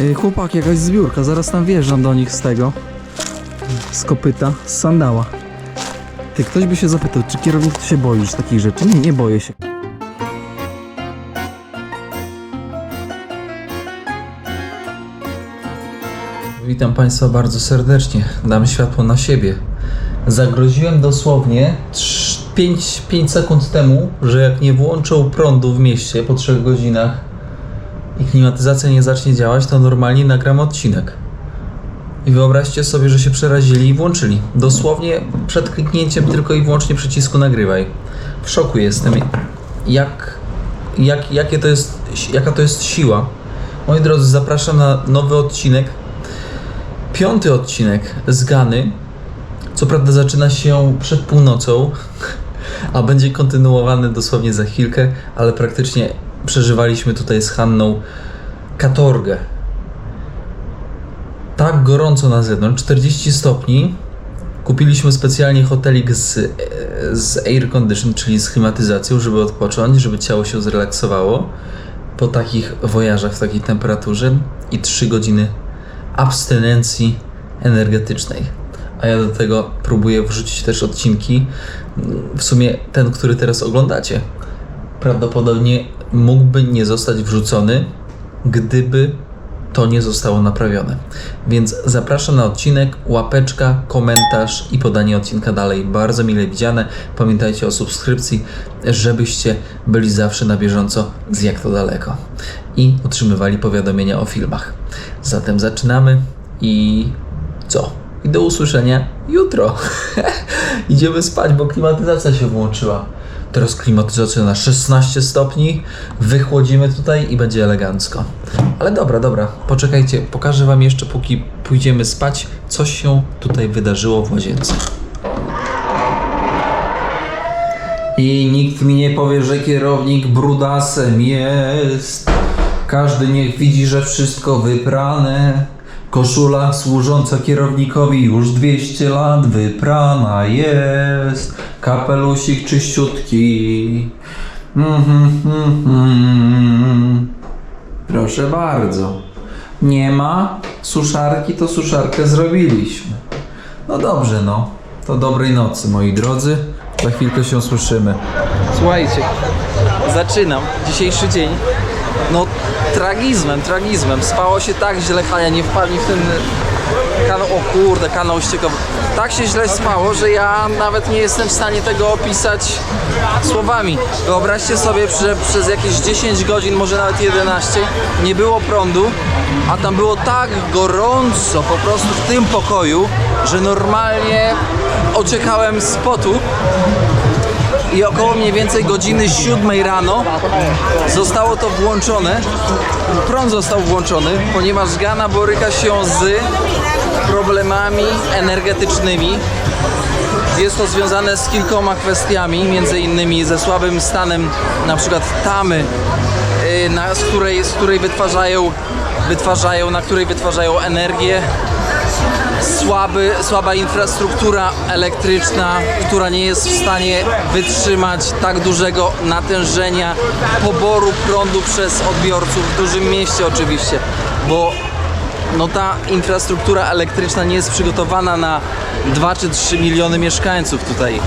Yy, chłopaki, jakaś zbiórka, zaraz tam wjeżdżam do nich z tego. Z kopyta, z sandała. Ty, ktoś by się zapytał, czy kierownik się boisz takich rzeczy? Nie, nie boję się. Witam Państwa bardzo serdecznie. Dam światło na siebie. Zagroziłem dosłownie 5, 5 sekund temu, że jak nie włączą prądu w mieście po 3 godzinach i klimatyzacja nie zacznie działać, to normalnie nagram odcinek. I wyobraźcie sobie, że się przerazili i włączyli. Dosłownie przed kliknięciem tylko i wyłącznie przycisku nagrywaj. W szoku jestem. Jak, jak, jakie to jest, jaka to jest siła. Moi drodzy, zapraszam na nowy odcinek. Piąty odcinek z Gany. Co prawda zaczyna się przed północą, a będzie kontynuowany dosłownie za chwilkę, ale praktycznie przeżywaliśmy tutaj z Hanną katorgę tak gorąco na zewnątrz, 40 stopni. Kupiliśmy specjalnie hotelik z, z air condition, czyli z klimatyzacją, żeby odpocząć, żeby ciało się zrelaksowało po takich wojażach w takiej temperaturze i 3 godziny abstynencji energetycznej. A ja do tego próbuję wrzucić też odcinki. W sumie ten, który teraz oglądacie, prawdopodobnie mógłby nie zostać wrzucony, gdyby to nie zostało naprawione. Więc zapraszam na odcinek, łapeczka, komentarz i podanie odcinka dalej. Bardzo mile widziane. Pamiętajcie o subskrypcji, żebyście byli zawsze na bieżąco z jak to daleko i otrzymywali powiadomienia o filmach. Zatem zaczynamy i co? I do usłyszenia jutro. Idziemy spać, bo klimatyzacja się włączyła. Teraz klimatyzacja na 16 stopni, wychłodzimy tutaj i będzie elegancko. Ale dobra, dobra, poczekajcie, pokażę Wam jeszcze, póki pójdziemy spać, co się tutaj wydarzyło w łazience. I nikt mi nie powie, że kierownik brudasem jest. Każdy niech widzi, że wszystko wyprane. Koszula służąca kierownikowi już 200 lat wyprana jest. Kapelusik czyściutki. Mhm, mhm, mhm. Proszę bardzo. Nie ma suszarki, to suszarkę zrobiliśmy. No dobrze, no. To dobrej nocy, moi drodzy. Za chwilkę się słyszymy. Słuchajcie, zaczynam dzisiejszy dzień. No, tragizmem, tragizmem. Spało się tak źle, Hania nie wpadli w ten kanał. O kurde, kanał ściekał. Tak się źle spało, że ja nawet nie jestem w stanie tego opisać słowami. Wyobraźcie sobie, że przez jakieś 10 godzin, może nawet 11, nie było prądu, a tam było tak gorąco po prostu w tym pokoju, że normalnie ociekałem z potu i około mniej więcej godziny 7 rano zostało to włączone. Prąd został włączony, ponieważ Gana boryka się z problemami energetycznymi. Jest to związane z kilkoma kwestiami, między innymi ze słabym stanem na przykład tamy, yy, na, z, której, z której wytwarzają, wytwarzają, na której wytwarzają energię słaby, słaba infrastruktura elektryczna, która nie jest w stanie wytrzymać tak dużego natężenia poboru prądu przez odbiorców w dużym mieście oczywiście, bo no ta infrastruktura elektryczna nie jest przygotowana na 2 czy 3 miliony mieszkańców tutaj.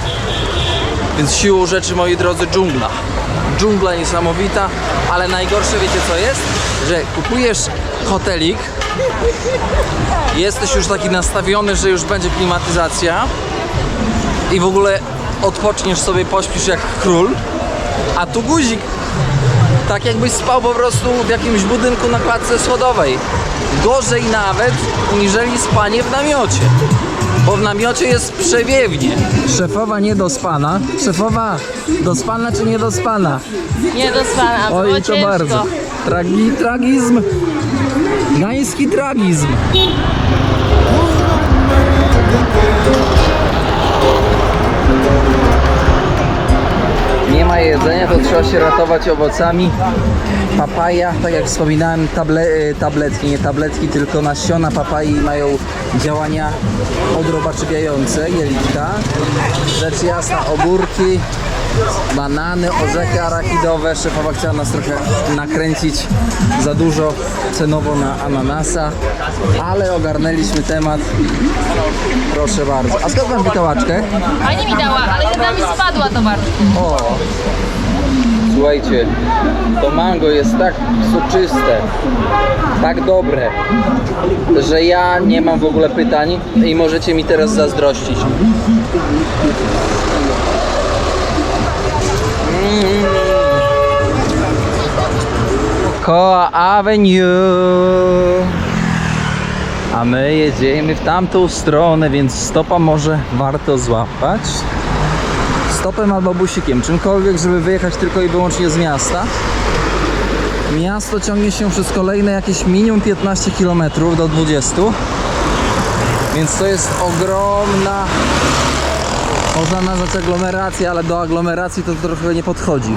Więc siłą rzeczy, moi drodzy, dżungla. Dżungla niesamowita, ale najgorsze wiecie co jest? Że kupujesz hotelik, jesteś już taki nastawiony, że już będzie klimatyzacja i w ogóle odpoczniesz sobie, pośpisz jak król, a tu guzik. Tak jakbyś spał po prostu w jakimś budynku na klatce schodowej. Gorzej nawet, niżeli spanie w namiocie. Bo w namiocie jest przewiewnie. Szefowa nie dospana. Szefowa dospana czy nie dospana? Nie dospana, było Oj, to ciężko. bardzo. Tragi, tragizm. Gdański tragizm. Nie ma ma jedzenia, to trzeba się ratować owocami. Papaja, tak jak wspominałem, table, y, tabletki, nie tabletki, tylko nasiona papai mają działania odrobaczywiające jelitka. Rzecz jasna, ogórki, banany, orzechy arachidowe. Szefowa chciała nas trochę nakręcić za dużo cenowo na ananasa, ale ogarnęliśmy temat. Proszę bardzo. A skąd masz witałaczkę? Pani mi dała, ale jedna mi spadła to bardzo. O! Słuchajcie, to mango jest tak soczyste, tak dobre, że ja nie mam w ogóle pytań i możecie mi teraz zazdrościć. Mm. Koa Avenue. A my jedziemy w tamtą stronę, więc stopa może warto złapać stopem albo busikiem, czymkolwiek, żeby wyjechać tylko i wyłącznie z miasta. Miasto ciągnie się przez kolejne jakieś minimum 15 km do 20. Więc to jest ogromna, można nazwać aglomerację, ale do aglomeracji to trochę nie podchodzi.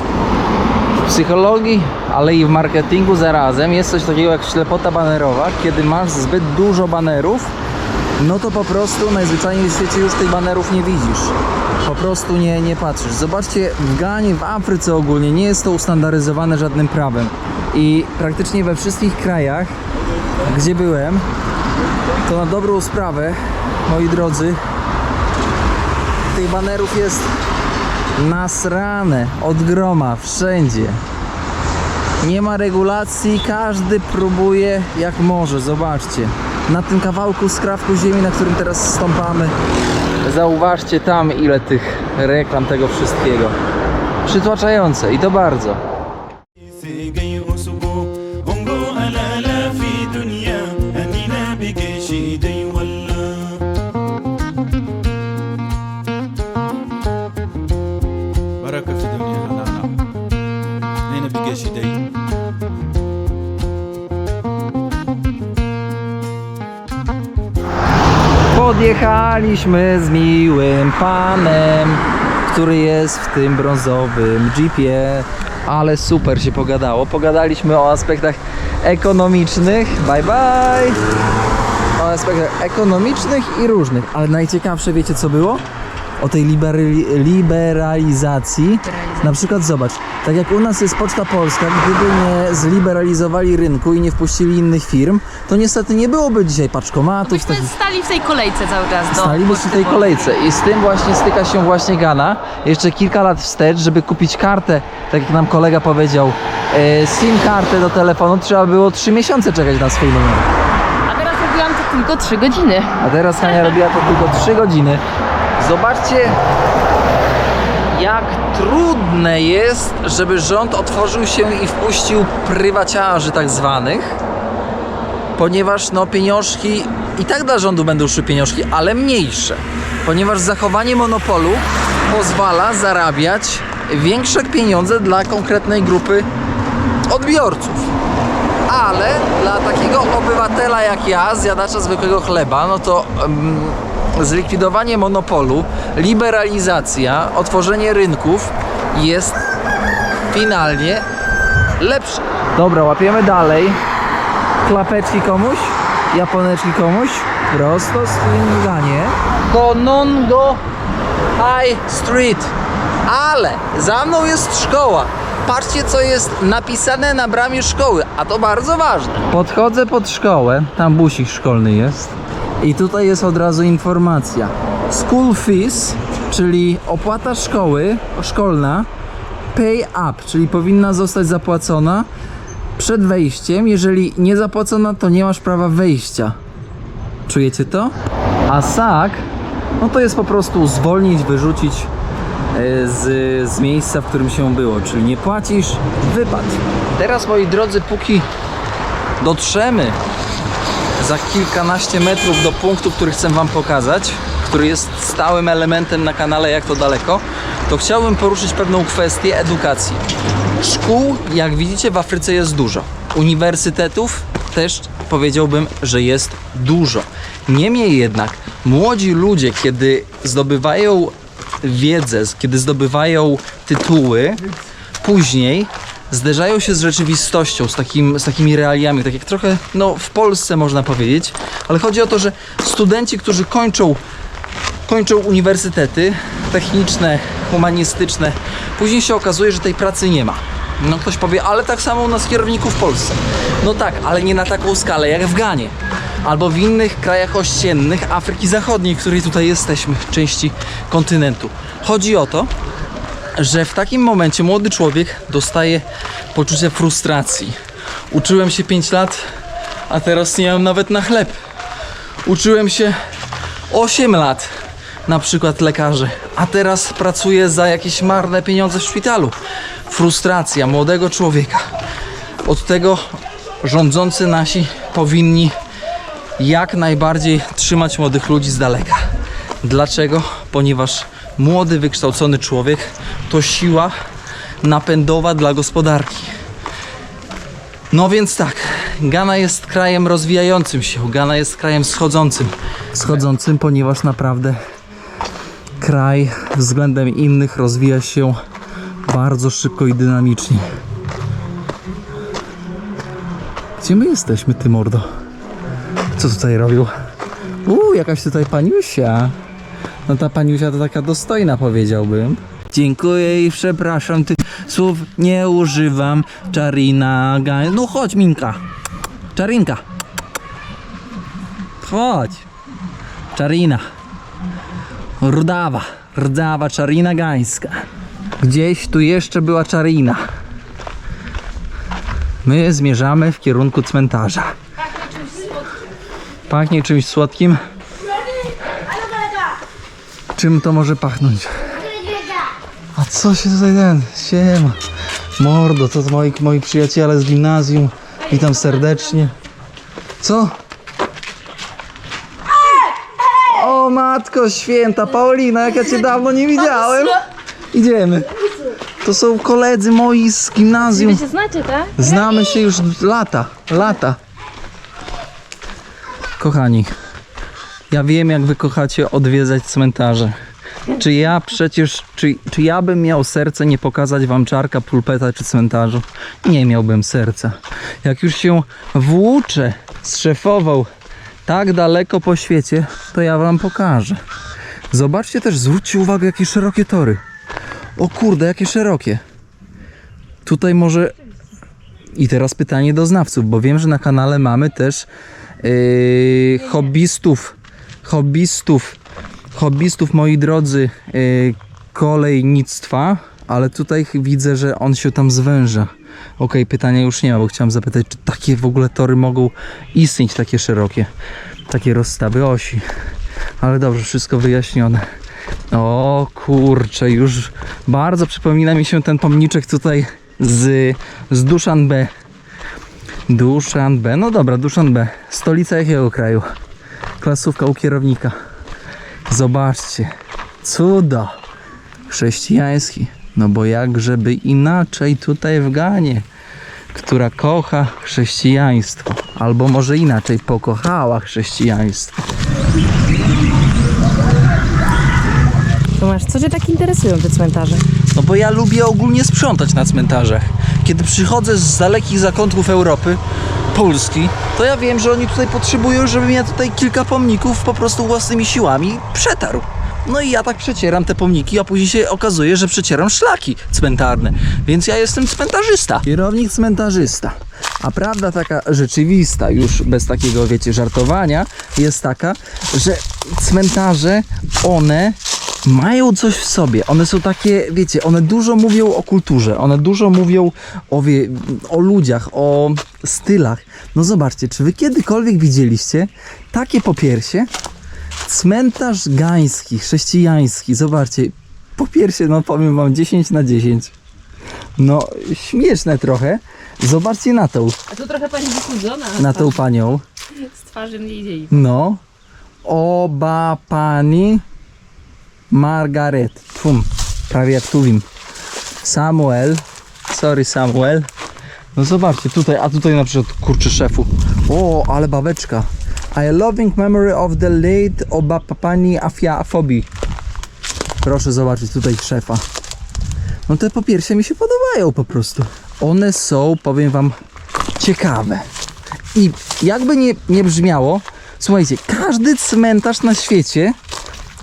W psychologii, ale i w marketingu zarazem jest coś takiego jak ślepota banerowa, kiedy masz zbyt dużo banerów, no to po prostu najzwyczajniej w świecie już tych banerów nie widzisz. Po prostu nie, nie patrzysz. Zobaczcie, w Ganie, w Afryce ogólnie nie jest to ustandaryzowane żadnym prawem. I praktycznie we wszystkich krajach, gdzie byłem, to na dobrą sprawę, moi drodzy, tych banerów jest nasrane od groma wszędzie. Nie ma regulacji, każdy próbuje jak może, zobaczcie. Na tym kawałku skrawku ziemi, na którym teraz stąpamy, zauważcie tam ile tych reklam tego wszystkiego. Przytłaczające i to bardzo. Podjechaliśmy z miłym panem, który jest w tym brązowym jeepie. Ale super się pogadało. Pogadaliśmy o aspektach ekonomicznych. Bye bye! O aspektach ekonomicznych i różnych. Ale najciekawsze wiecie co było? O tej liberali liberalizacji. Na przykład zobacz, tak jak u nas jest Poczta Polska, gdyby nie zliberalizowali rynku i nie wpuścili innych firm, to niestety nie byłoby dzisiaj paczkomatów, Byśmy takich stali w tej kolejce cały czas do Stalibyśmy w tej kolejce i z tym właśnie styka się właśnie Gana. Jeszcze kilka lat wstecz, żeby kupić kartę, tak jak nam kolega powiedział, e, SIM kartę do telefonu, trzeba było 3 miesiące czekać na swój numer. A teraz robiłam to tylko 3 godziny. A teraz Hania robiła to tylko 3 godziny. Zobaczcie, jak trudne jest, żeby rząd otworzył się i wpuścił prywaciarzy tak zwanych, ponieważ no pieniążki i tak dla rządu będą szły pieniążki, ale mniejsze, ponieważ zachowanie monopolu pozwala zarabiać większe pieniądze dla konkretnej grupy odbiorców. Ale dla takiego obywatela jak ja, zjadacza zwykłego chleba, no to mm, zlikwidowanie monopolu, liberalizacja, otworzenie rynków jest finalnie lepsze. Dobra, łapiemy dalej. Klapeczki komuś, japoneczki komuś, prosto z Klinganie. Konongo High Street. Ale za mną jest szkoła. Patrzcie, co jest napisane na bramie szkoły, a to bardzo ważne. Podchodzę pod szkołę, tam busik szkolny jest. I tutaj jest od razu informacja. School fees, czyli opłata szkoły, szkolna, pay up, czyli powinna zostać zapłacona przed wejściem. Jeżeli nie zapłacona, to nie masz prawa wejścia. Czujecie to? A SAK, no to jest po prostu zwolnić, wyrzucić e, z, z miejsca, w którym się było, czyli nie płacisz, wypad. Teraz moi drodzy, póki dotrzemy za kilkanaście metrów do punktu, który chcę Wam pokazać, który jest stałym elementem na kanale Jak to daleko, to chciałbym poruszyć pewną kwestię edukacji. Szkół, jak widzicie, w Afryce jest dużo. Uniwersytetów też powiedziałbym, że jest dużo. Niemniej jednak, młodzi ludzie, kiedy zdobywają wiedzę, kiedy zdobywają tytuły, później zderzają się z rzeczywistością, z, takim, z takimi realiami, tak jak trochę no, w Polsce można powiedzieć, ale chodzi o to, że studenci, którzy kończą kończą uniwersytety techniczne, humanistyczne. Później się okazuje, że tej pracy nie ma. No ktoś powie, ale tak samo u nas kierowników w Polsce. No tak, ale nie na taką skalę jak w Ganie. Albo w innych krajach ościennych Afryki Zachodniej, w której tutaj jesteśmy, w części kontynentu. Chodzi o to, że w takim momencie młody człowiek dostaje poczucie frustracji. Uczyłem się 5 lat, a teraz nie mam nawet na chleb. Uczyłem się 8 lat, na przykład lekarze, a teraz pracuję za jakieś marne pieniądze w szpitalu. Frustracja młodego człowieka. Od tego rządzący nasi powinni jak najbardziej trzymać młodych ludzi z daleka. Dlaczego? Ponieważ młody, wykształcony człowiek to siła napędowa dla gospodarki. No więc tak, Ghana jest krajem rozwijającym się, Ghana jest krajem schodzącym. Schodzącym, ponieważ naprawdę kraj względem innych rozwija się bardzo szybko i dynamicznie. Gdzie my jesteśmy, ty mordo? Co tutaj robił? Uuu, jakaś tutaj paniusia. No ta paniusia to taka dostojna powiedziałbym. Dziękuję i przepraszam, tych słów nie używam. Czarina, no chodź Minka. Czarinka. Chodź. Czarina. Rudawa. Rdawa czarina gańska. Gdzieś tu jeszcze była czarina. My zmierzamy w kierunku cmentarza. Pachnie czymś słodkim. Czym to może pachnąć? A co się tutaj ten? Siema. Mordo, to moi, moi przyjaciele z gimnazjum. Witam serdecznie. Co? O matko święta, Paulina, jak ja cię dawno nie widziałem. Idziemy. To są koledzy moi z gimnazjum. Wy się znacie, tak? Znamy się już lata, lata. Kochani, ja wiem jak wy kochacie odwiedzać cmentarze. Czy ja przecież, czy, czy ja bym miał serce nie pokazać wam czarka, pulpeta czy cmentarzu? Nie miałbym serca. Jak już się włóczę, strzefował tak daleko po świecie, to ja wam pokażę. Zobaczcie też, zwróćcie uwagę jakie szerokie tory. O kurde, jakie szerokie. Tutaj może i teraz pytanie do znawców, bo wiem, że na kanale mamy też yy, hobbystów, hobbystów, hobbystów, moi drodzy, yy, kolejnictwa, ale tutaj widzę, że on się tam zwęża. Okej, pytania już nie ma, bo chciałem zapytać, czy takie w ogóle tory mogą istnieć, takie szerokie, takie rozstawy osi. Ale dobrze, wszystko wyjaśnione. O kurczę, już bardzo przypomina mi się ten pomniczek tutaj z, z Duszanbe. Duszanbe, no dobra, Duszanbe. Stolica jakiego kraju? Klasówka u kierownika. Zobaczcie, cudo chrześcijański. No bo jakżeby inaczej tutaj w Ganie, która kocha chrześcijaństwo. Albo może inaczej, pokochała chrześcijaństwo. Tomasz, co cię tak interesują te cmentarze? No bo ja lubię ogólnie sprzątać na cmentarzach. Kiedy przychodzę z dalekich zakątków Europy, Polski, to ja wiem, że oni tutaj potrzebują, żebym ja tutaj kilka pomników po prostu własnymi siłami przetarł. No i ja tak przecieram te pomniki, a później się okazuje, że przecieram szlaki cmentarne. Więc ja jestem cmentarzysta. Kierownik cmentarzysta. A prawda taka rzeczywista, już bez takiego, wiecie, żartowania, jest taka, że cmentarze, one mają coś w sobie. One są takie, wiecie, one dużo mówią o kulturze, one dużo mówią o, wie, o ludziach, o stylach. No zobaczcie, czy wy kiedykolwiek widzieliście takie popiersie? Cmentarz gański, chrześcijański, zobaczcie, popiersie, no powiem wam 10 na 10. No, śmieszne trochę. Zobaczcie na tą, A tu trochę pani wychudzona. na tą panią. Z twarzy nie idzie jej. No. Oba pani Margaret. Tfum. Prawie jak tuwim. Samuel. Sorry Samuel. No zobaczcie tutaj, a tutaj na przykład kurczy szefu. O, ale babeczka. I loving memory of the late oba pani Afia Fobi. Proszę zobaczyć tutaj szefa. No te popiersia mi się podobają po prostu. One są, powiem wam, ciekawe. I jakby nie, nie brzmiało, słuchajcie, każdy cmentarz na świecie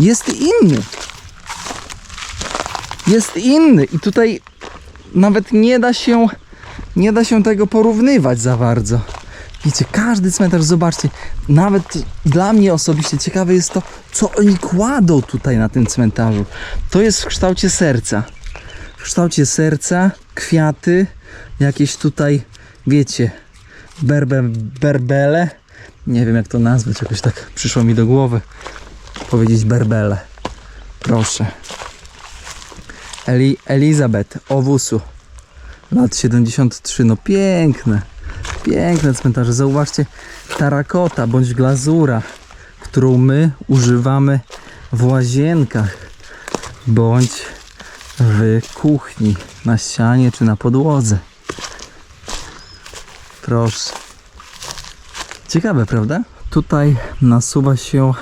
jest inny. Jest inny i tutaj nawet nie da się nie da się tego porównywać za bardzo. Wiecie, każdy cmentarz, zobaczcie, nawet dla mnie osobiście ciekawe jest to, co oni kładą tutaj na tym cmentarzu. To jest w kształcie serca. W kształcie serca, kwiaty, jakieś tutaj, wiecie, berbe, berbele. Nie wiem jak to nazwać, jakoś tak przyszło mi do głowy powiedzieć berbele. Proszę. Eli, Elizabeth Owusu. Lat 73. No piękne. Piękne cmentarze. Zauważcie, tarakota bądź glazura, którą my używamy w łazienkach bądź w kuchni, na ścianie czy na podłodze. Proszę. Ciekawe, prawda? Tutaj nasuwa się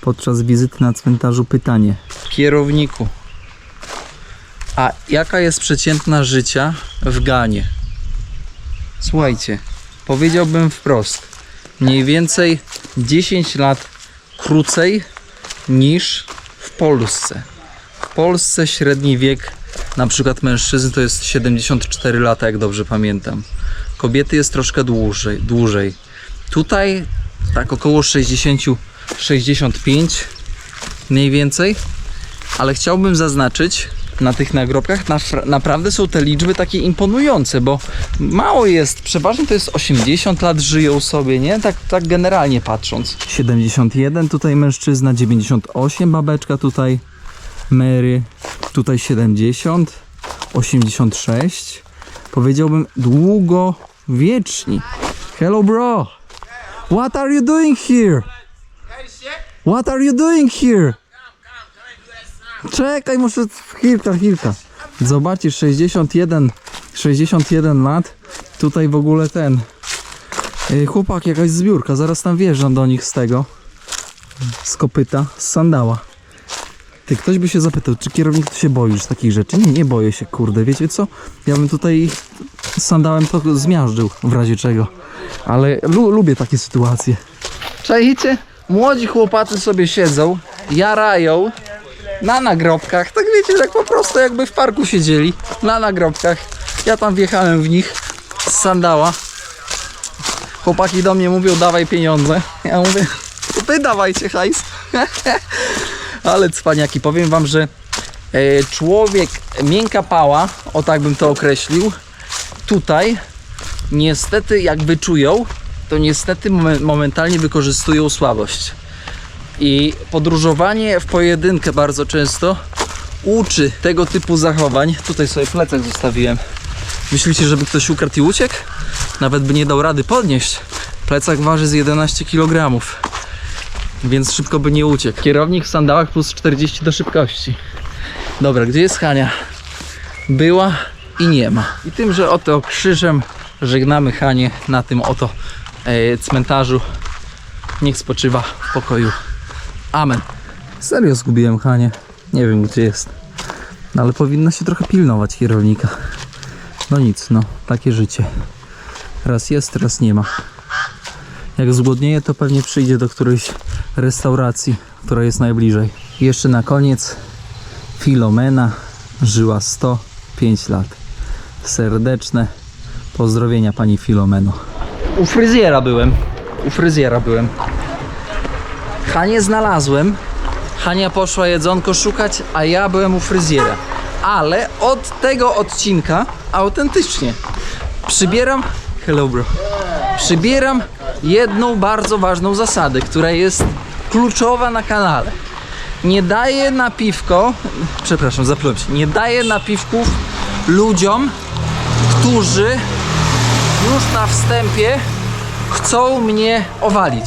podczas wizyty na cmentarzu pytanie. Kierowniku, a jaka jest przeciętna życia w Ganie? Słuchajcie, powiedziałbym wprost. Mniej więcej 10 lat krócej niż w Polsce. W Polsce średni wiek na przykład mężczyzn to jest 74 lata, jak dobrze pamiętam. Kobiety jest troszkę dłużej. dłużej. Tutaj tak około 60 65 mniej więcej, ale chciałbym zaznaczyć na tych nagrobkach naf- naprawdę są te liczby takie imponujące, bo mało jest, przeważnie to jest 80 lat żyją sobie, nie? Tak, tak generalnie patrząc. 71 tutaj mężczyzna, 98 babeczka tutaj, Mary, tutaj 70, 86. Powiedziałbym długowieczni. Hello bro. What are you doing here? What are you doing here? Czekaj, muszę chwilka, chwilka. Zobaczcie, 61, 61 lat. Tutaj w ogóle ten yy, chłopak, jakaś zbiórka. Zaraz tam wjeżdżam do nich z tego. Z kopyta, z sandała. Ty, ktoś by się zapytał, czy kierownik tu się boisz takich rzeczy? Nie, nie boję się, kurde. Wiecie co? Ja bym tutaj sandałem to zmiażdżył, w razie czego. Ale lu lubię takie sytuacje. Czajcie? Młodzi chłopacy sobie siedzą, jarają na nagrobkach. Tak wiecie, tak po prostu jakby w parku siedzieli na nagrobkach. Ja tam wjechałem w nich z sandała. Chłopaki do mnie mówią, dawaj pieniądze. Ja mówię, to ty dawajcie hajs. Ale cwaniaki, powiem wam, że e, człowiek, miękka pała, o tak bym to określił, tutaj niestety jak wyczują, to niestety momen- momentalnie wykorzystują słabość. I podróżowanie w pojedynkę bardzo często uczy tego typu zachowań. Tutaj sobie plecak zostawiłem. Myślicie, żeby ktoś ukradł i uciekł? Nawet by nie dał rady podnieść. Plecak waży z 11 kg. Więc szybko by nie uciekł. Kierownik w sandałach plus 40 do szybkości. Dobra, gdzie jest Hania? Była i nie ma. I tym, że oto krzyżem żegnamy Hanię na tym oto cmentarzu. Niech spoczywa w pokoju. Amen. Serio zgubiłem Hanię. Nie wiem gdzie jest. No, ale powinno się trochę pilnować kierownika. No nic, no, takie życie. Raz jest, raz nie ma. Jak zgłodnieje, to pewnie przyjdzie do którejś restauracji, która jest najbliżej. Jeszcze na koniec Filomena żyła 105 lat. Serdeczne pozdrowienia pani Filomeno. U fryzjera byłem. U fryzjera byłem. Hanie znalazłem. Hania poszła jedzonko szukać, a ja byłem u fryzjera. Ale od tego odcinka autentycznie przybieram. Hello, bro. Przybieram jedną bardzo ważną zasadę, która jest kluczowa na kanale. Nie daję napiwko, przepraszam, zaplułem się, nie daję napiwków ludziom, którzy już na wstępie chcą mnie owalić.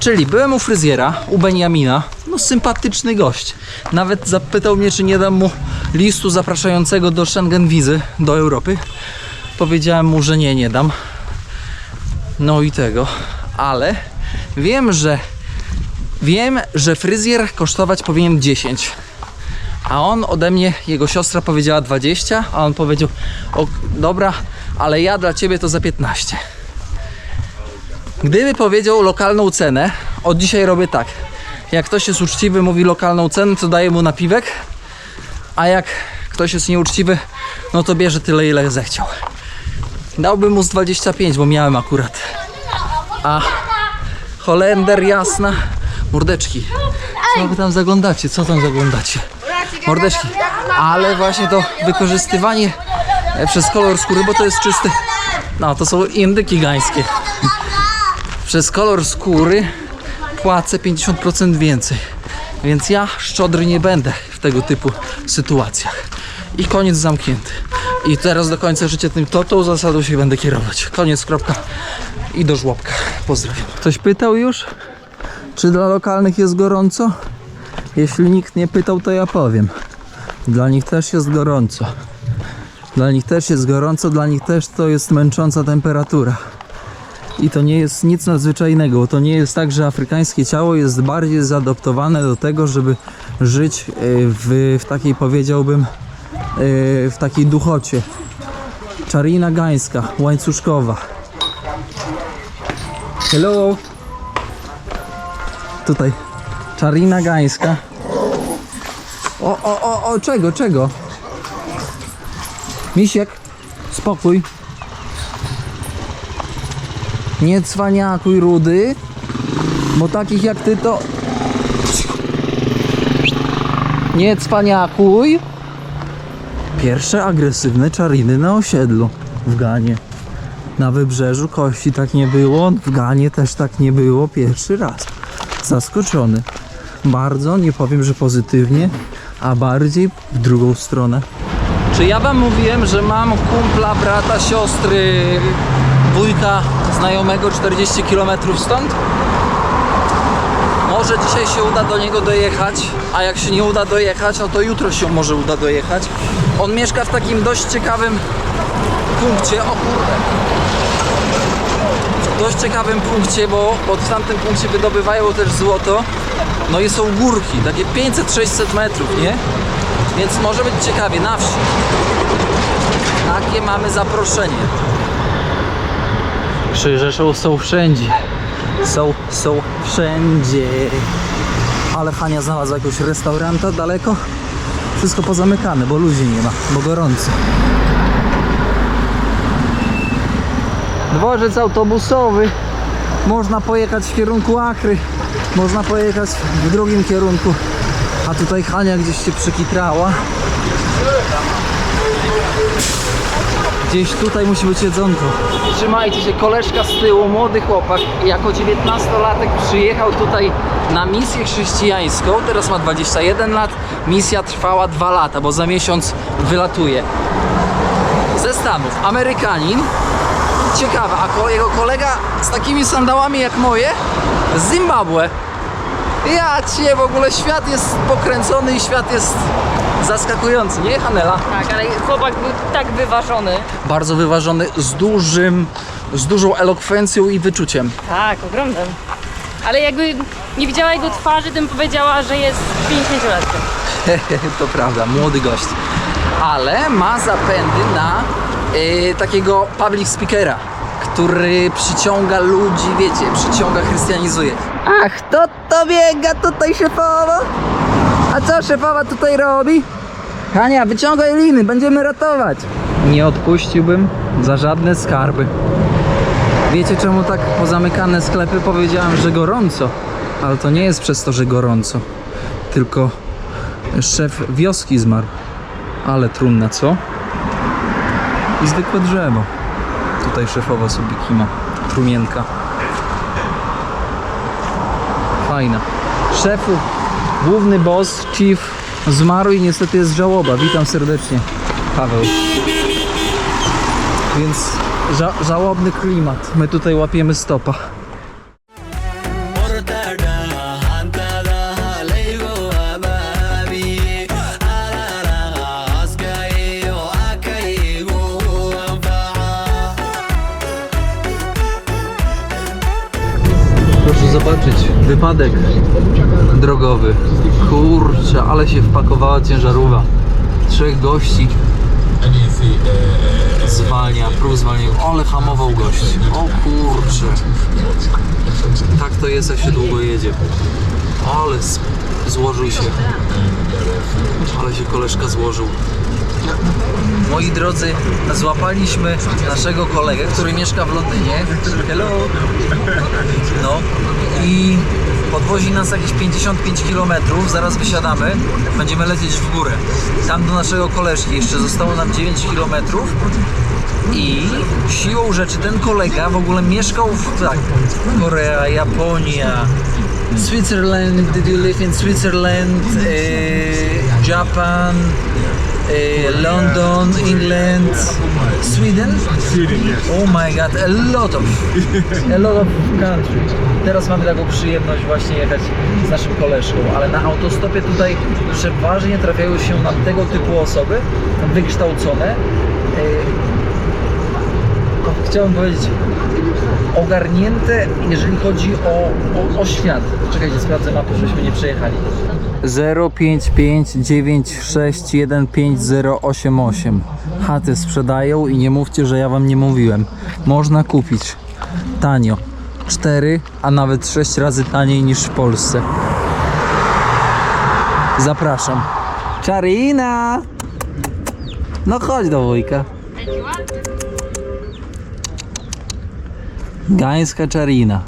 Czyli byłem u fryzjera, u Benjamina, no sympatyczny gość. Nawet zapytał mnie, czy nie dam mu listu zapraszającego do Schengen wizy do Europy. Powiedziałem mu, że nie, nie dam. No i tego, ale wiem, że wiem, że fryzjer kosztować powinien 10. A on ode mnie, jego siostra powiedziała 20, a on powiedział, o, dobra, ale ja dla ciebie to za 15. Gdyby powiedział lokalną cenę, od dzisiaj robię tak. Jak ktoś jest uczciwy, mówi lokalną cenę, to daję mu napiwek, a jak ktoś jest nieuczciwy, no to bierze tyle, ile zechciał. Dałbym mu z 25, bo miałem akurat. A Holender jasna. Mordeczki. Co wy tam zaglądacie? Co tam zaglądacie? Mordeczki. Ale właśnie to wykorzystywanie przez kolor skóry, bo to jest czysty. No, to są indyki gańskie. Przez kolor skóry płacę 50% więcej. Więc ja szczodry nie będę w tego typu sytuacjach. I koniec zamknięty. I teraz do końca życia tym to, tą zasadą się będę kierować. Koniec, kropka. I do żłobka. Pozdrawiam. Ktoś pytał już? Czy dla lokalnych jest gorąco? Jeśli nikt nie pytał, to ja powiem. Dla nich też jest gorąco. Dla nich też jest gorąco, dla nich też to jest męcząca temperatura. I to nie jest nic nadzwyczajnego, bo to nie jest tak, że afrykańskie ciało jest bardziej zaadoptowane do tego, żeby żyć y, w, w takiej, powiedziałbym, y, w takiej duchocie. Czarina gańska, łańcuszkowa. Hello. Tutaj. Czarina gańska. O, o, o, o, czego, czego? Misiek, spokój. Nie cwaniakuj rudy, bo takich jak ty to... Nie cwaniakuj. Pierwsze agresywne czariny na osiedlu w Ganie. Na wybrzeżu kości tak nie było, w Ganie też tak nie było pierwszy raz. Zaskoczony. Bardzo, nie powiem, że pozytywnie, a bardziej w drugą stronę. Czy ja wam mówiłem, że mam kumpla, brata, siostry, wujka, znajomego 40 km stąd? Może dzisiaj się uda do niego dojechać, a jak się nie uda dojechać, no to jutro się może uda dojechać. On mieszka w takim dość ciekawym punkcie, o kurde, w dość ciekawym punkcie, bo, w tamtym punkcie wydobywają też złoto. No i są górki, takie 500-600 metrów, nie? Więc może być ciekawie, na wsi. Takie mamy zaproszenie. Krzyżeszą są wszędzie. Są, są wszędzie. Ale Hania znalazła jakiegoś restauranta daleko. Wszystko pozamykane, bo ludzi nie ma, bo gorąco. Dworzec autobusowy. Można pojechać w kierunku Akry. Można pojechać w drugim kierunku. A tutaj Hania gdzieś się przykitrała. Gdzieś tutaj musi być jedzonko. Trzymajcie się, koleżka z tyłu, młody chłopak, jako 19-latek przyjechał tutaj na misję chrześcijańską. Teraz ma 21 lat. Misja trwała 2 lata, bo za miesiąc wylatuje. Ze Stanów. Amerykanin. Ciekawe, a jego kolega z takimi sandałami jak moje z Zimbabwe. Ja cię, w ogóle świat jest pokręcony i świat jest zaskakujący, nie Hanela? Tak, ale chłopak był tak wyważony. Bardzo wyważony, z dużym, z dużą elokwencją i wyczuciem. Tak, ogromnym. Ale jakby nie widziała jego twarzy, to bym powiedziała, że jest 50-latkiem. to prawda, młody gość. Ale ma zapędy na y, takiego public speakera, który przyciąga ludzi, wiecie, przyciąga, chrystianizuje. Ach, to to biega tutaj szefowa? A co szefowa tutaj robi? Hania, wyciągaj liny, będziemy ratować. Nie odpuściłbym za żadne skarby. Wiecie czemu tak pozamykane sklepy? Powiedziałem, że gorąco. Ale to nie jest przez to, że gorąco. Tylko szef wioski zmarł. Ale trumna, co? I zwykłe drzewo. Tutaj szefowa sobie kima. Trumienka. Fajna. Szefu, główny boss, chief zmarł i niestety jest żałoba. Witam serdecznie, Paweł. Więc ża żałobny klimat. My tutaj łapiemy stopa. Zobaczyć, wypadek drogowy. Kurczę, ale się wpakowała ciężarówka. Trzech gości zwalnia, prób zwalniania. Ale hamował gość. O kurczę. Tak to jest, jak się długo jedzie. Ale złożył się. Ale się koleżka złożył. Moi drodzy, złapaliśmy naszego kolegę, który mieszka w Londynie. Hello. No i podwozi nas jakieś 55 km, zaraz wysiadamy, będziemy lecieć w górę. Tam do naszego koleżki jeszcze zostało nam 9 km i siłą rzeczy ten kolega w ogóle mieszkał w tak, Korea, Japonia, Switzerland, did you live in Switzerland, e, Japan, London, England, Sweden? Sweden, yes. Oh my god, a lot of, a lot of country. Teraz mamy taką przyjemność właśnie jechać z naszym koleżką, ale na autostopie tutaj przeważnie trafiają się nam tego typu osoby, wykształcone. Chciałem powiedzieć, ogarnięte, jeżeli chodzi o, o, o świat. Czekajcie, sprawdzę mapę, żebyśmy nie przejechali. 05596150088 Chaty sprzedają i nie mówcie, że ja wam nie mówiłem. Można kupić tanio. 4, a nawet 6 razy taniej niż w Polsce. Zapraszam. Czarina! No chodź do wujka. Gańska czarina.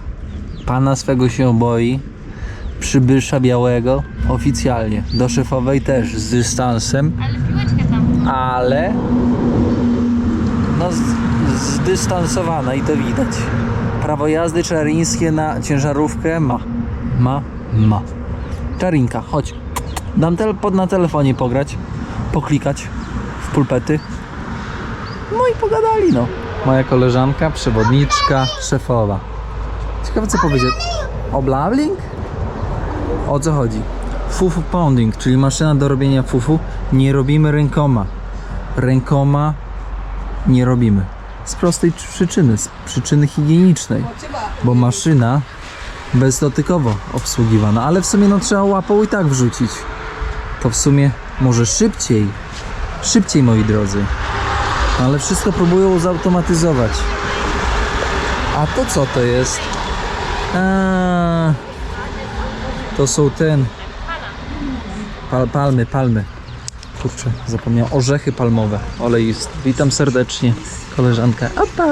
Pana swego się boi. Przybysza białego. Oficjalnie. Do szefowej też z dystansem. Ale piłeczkę tam. Ale no z- zdystansowana i to widać. Prawo jazdy czarińskie na ciężarówkę ma. Ma? Ma. Czarinka, chodź. Dam tel- pod na telefonie pograć, poklikać w pulpety. No i pogadali, no. Moja koleżanka, przewodniczka, szefowa. Ciekawe co powiedzieć. Oblawling? O co chodzi? Fufu pounding, czyli maszyna do robienia fufu, nie robimy rękoma. Rękoma nie robimy. Z prostej przyczyny, z przyczyny higienicznej. Bo maszyna bezdotykowo obsługiwana, ale w sumie no trzeba łapą i tak wrzucić. To w sumie może szybciej. Szybciej moi drodzy. Ale wszystko próbują zautomatyzować. A to co to jest? A, to są ten. Pal, palmy, palmy. Kurczę, zapomniałem. Orzechy palmowe. Oleist. Witam serdecznie, koleżanka. Opa!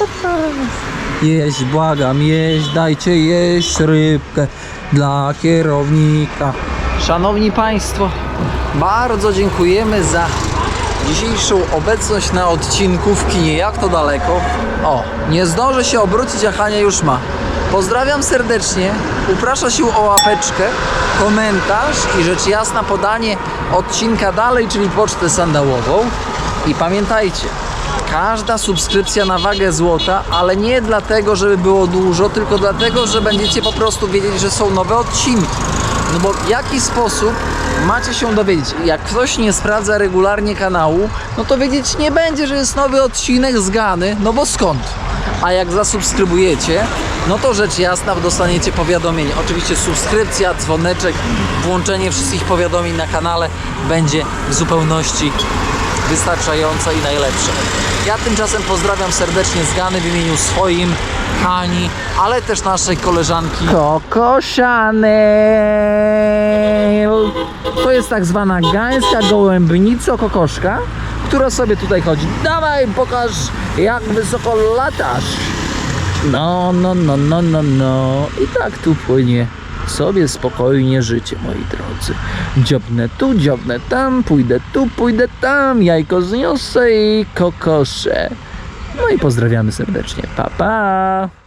Opa! Jeść, błagam, jeść, dajcie jeść rybkę dla kierownika. Szanowni Państwo, bardzo dziękujemy za dzisiejszą obecność na odcinku w kinie. Jak to daleko? O, nie zdążę się obrócić, a Hania już ma. Pozdrawiam serdecznie. Uprasza się o łapeczkę, komentarz i rzecz jasna podanie odcinka dalej, czyli pocztę sandałową. I pamiętajcie, każda subskrypcja na wagę złota, ale nie dlatego, żeby było dużo, tylko dlatego, że będziecie po prostu wiedzieć, że są nowe odcinki. No bo w jaki sposób macie się dowiedzieć? Jak ktoś nie sprawdza regularnie kanału, no to wiedzieć nie będzie, że jest nowy odcinek z Gany, no bo skąd? A jak zasubskrybujecie, no to rzecz jasna dostaniecie powiadomienie. Oczywiście subskrypcja, dzwoneczek, włączenie wszystkich powiadomień na kanale będzie w zupełności wystarczające i najlepsze. Ja tymczasem pozdrawiam serdecznie z Gany w imieniu swoim, Hani, ale też naszej koleżanki Chanel. To jest tak zwana gańska gołębnico kokoszka, która sobie tutaj chodzi. Dawaj, pokaż jak wysoko latasz. No, no, no, no, no, no. I tak tu płynie sobie spokojnie życie, moi drodzy. Dziobnę tu, dziobnę tam, pójdę tu, pójdę tam, jajko zniosę i kokosze. No i pozdrawiamy serdecznie. Pa, pa!